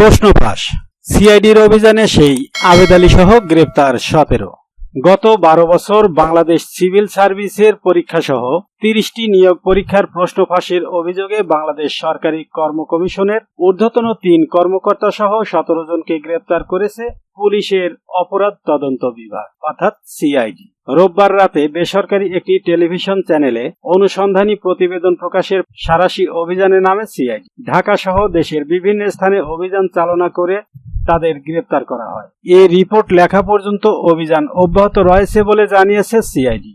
প্রশ্ন ফাঁস সিআইডির অভিযানে সেই আবেদ সহ গ্রেপ্তার সতেরো। গত বারো বছর বাংলাদেশ সিভিল সার্ভিসের পরীক্ষা সহ তিরিশটি নিয়োগ পরীক্ষার প্রশ্ন ফাঁসের অভিযোগে বাংলাদেশ সরকারি কর্ম কমিশনের ঊর্ধ্বতন তিন কর্মকর্তা সহ সতেরো জনকে গ্রেপ্তার করেছে পুলিশের অপরাধ তদন্ত বিভাগ, অর্থাৎ সিআইডি। রোববার রাতে বেসরকারি একটি টেলিভিশন চ্যানেলে অনুসন্ধানী প্রতিবেদন প্রকাশের সারাশি অভিযানে নামে সিআইডি। ঢাকা সহ দেশের বিভিন্ন স্থানে অভিযান চালনা করে তাদের গ্রেপ্তার করা হয়। এ রিপোর্ট লেখা পর্যন্ত অভিযান অব্যাহত রয়েছে বলে জানিয়েছে সিআইডি।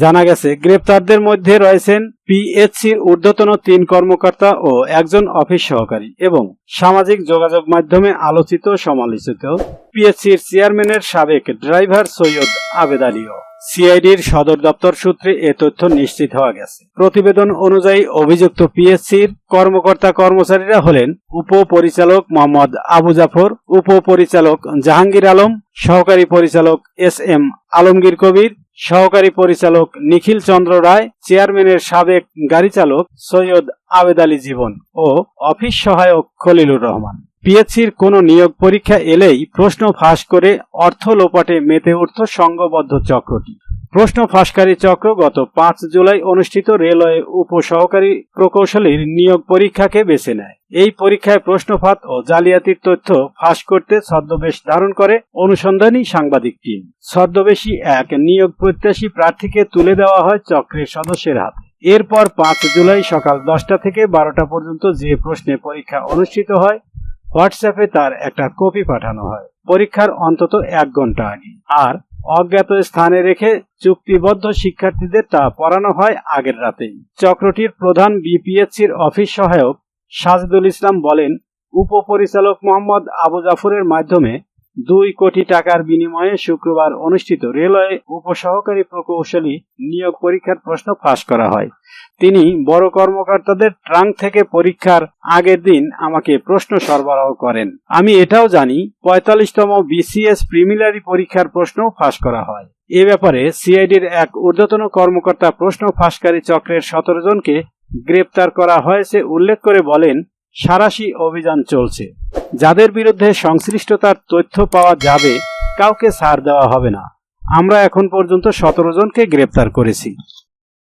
জানা গেছে, গ্রেপ্তারদের মধ্যে রয়েছেন পিএইচসির ঊর্ধ্বতন তিন কর্মকর্তা ও একজন অফিস সহকারী এবং সামাজিক যোগাযোগ মাধ্যমে আলোচিত সমালোচিত পিএইচসির চেয়ারম্যানের সাবেক ড্রাইভার সৈয়দ আবেদ আলীও। সিআইডির সদর দপ্তর সূত্রে এ তথ্য নিশ্চিত হওয়া গেছে। প্রতিবেদন অনুযায়ী অভিযুক্ত পিএসসির কর্মকর্তা কর্মচারীরা হলেন উপপরিচালক মোহাম্মদ আবু জাফর, উপপরিচালক জাহাঙ্গীর আলম, সহকারী পরিচালক এস এম আলমগীর কবির, সহকারী পরিচালক নিখিল চন্দ্র রায়, চেয়ারম্যানের সাবেক গাড়ি চালক সৈয়দ আবেদ আলী জীবন ও অফিস সহায়ক খলিলুর রহমান। পিএসসির কোনো নিয়োগ পরীক্ষা এলেই প্রশ্ন ফাঁস করে অর্থ লোপাটে মেতে উঠত সংঘবদ্ধ চক্রটি। প্রশ্ন ফাঁসকারী চক্র গত পাঁচ জুলাই অনুষ্ঠিত রেলওয়ে উপসহকারী প্রকৌশলীর নিয়োগ পরীক্ষাকে বেছে নেয়। এই পরীক্ষায় প্রশ্নফাত ও জালিয়াতির তথ্য ফাঁস করতে ছদ্মবেশ ধারণ করে অনুসন্ধানী সাংবাদিক টিম। ছদ্মবেশী এক নিয়োগ প্রত্যাশী প্রার্থীকে তুলে দেওয়া হয় চক্রের সদস্যের হাতে। এরপর পাঁচ জুলাই সকাল দশটা থেকে বারোটা পর্যন্ত যে প্রশ্নে পরীক্ষা অনুষ্ঠিত হয়, হোয়াটসঅ্যাপে তার একটা কপি পাঠানো হয়। পরীক্ষার অন্তত এক ঘণ্টা আগে। আর অজ্ঞাত স্থানে রেখে চুক্তিবদ্ধ শিক্ষার্থীদের তা পড়ানো হয় আগের রাতেই। চক্রটির প্রধান বিপিএসসির অফিস সহায়ক সাজদুল ইসলাম বলেন, উপপরিচালক মোহাম্মদ আবু জাফরের মাধ্যমে দুই কোটি টাকার বিনিময়ে শুক্রবার অনুষ্ঠিত রেলওয়ে উপসহকারী প্রকৌশলী নিয়োগ পরীক্ষার প্রশ্ন ফাঁস করা হয়। তিনি বড় কর্মকর্তাদের ট্রাঙ্ক থেকে পরীক্ষার আগের দিন আমাকে প্রশ্ন সরবরাহ করেন। আমি এটাও জানি, পঁয়তাল্লিশতম বিসিএস প্রিমিলারি পরীক্ষার প্রশ্ন ফাঁস করা হয়। এ ব্যাপারে সিআইডির এক ঊর্ধ্বতন কর্মকর্তা প্রশ্ন ফাঁসকারী চক্রের সতেরো জনকে গ্রেপ্তার করা হয়েছে উল্লেখ করে বলেন, সারাশি অভিযান চলছে। যাদের বিরুদ্ধে সংশ্লিষ্টতার তথ্য পাওয়া যাবে, কাউকে ছাড় দেওয়া হবে না। আমরা এখন পর্যন্ত সতেরো জনকে গ্রেপ্তার করেছি।